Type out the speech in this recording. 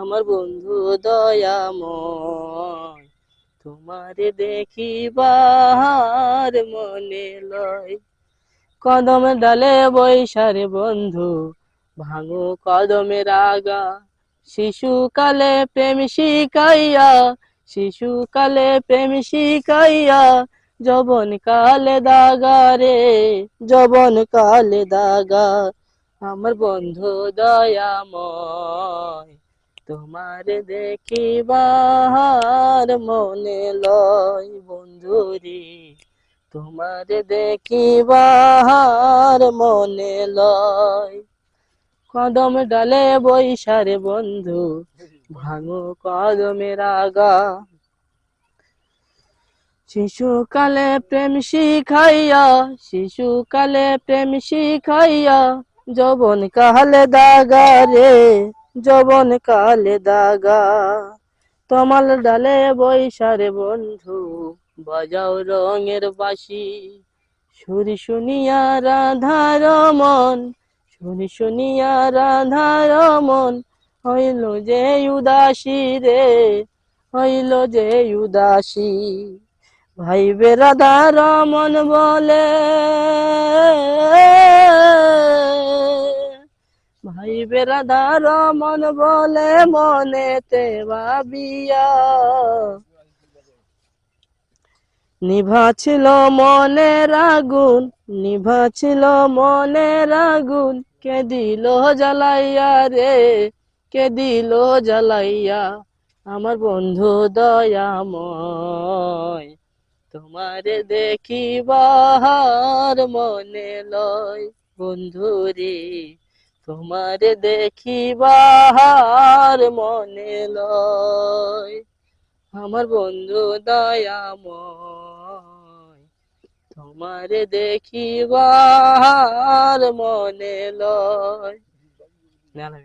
আমার বন্ধু দয়াময়, তোমারে দেখিবার মনে লয়। কদম ডালে বৈশারে বন্ধু, ভাঙো কদমের আগা শিশুকালে প্রেম শিখাইয়া শিশুকালে প্রেম শিখাইয়া, যবন কালে দাগা রে, যবন কালে দাগা। আমার বন্ধু দয়াময় তোমার দেখিবার মনে লয় বন্ধু রে তোমার দেখিবার মনে লয়। কদম ডালে বৈশারে বন্ধু, ভাঙো কদমের আগা। শিশুকালে প্রেম শিখাইয়া, শিশুকালে প্রেম শিখাইয়া, যবন কালে দাগা রে। যবন কালে দাগা। তমাল ডালে বৈশারে বন্ধু, বাজাও রঙের বাসি সুরি শুনিয়া রাধার মন শুনি শুনিয়া রাধার মন হইল যে উদাসী রে, হইল যে উদাসী। ভাইবে রাধা রমন বলে। ভাই বেরাদা রমন বলে মনেতে ভাবিয়া। নিভা ছিল মনের আগুন, নিভা ছিল মনের আগুন। কে দিল জ্বালাইয়া রে, কে দিল জ্বালাইয়া? আমার বন্ধু দয়াময়, তোমারে দেখিবার মনে লয়। বন্ধু রে তোমারে দেখিবার মনে লয় আমার বন্ধু দয়াময় তোমারে দেখিবার মনে লয় না না।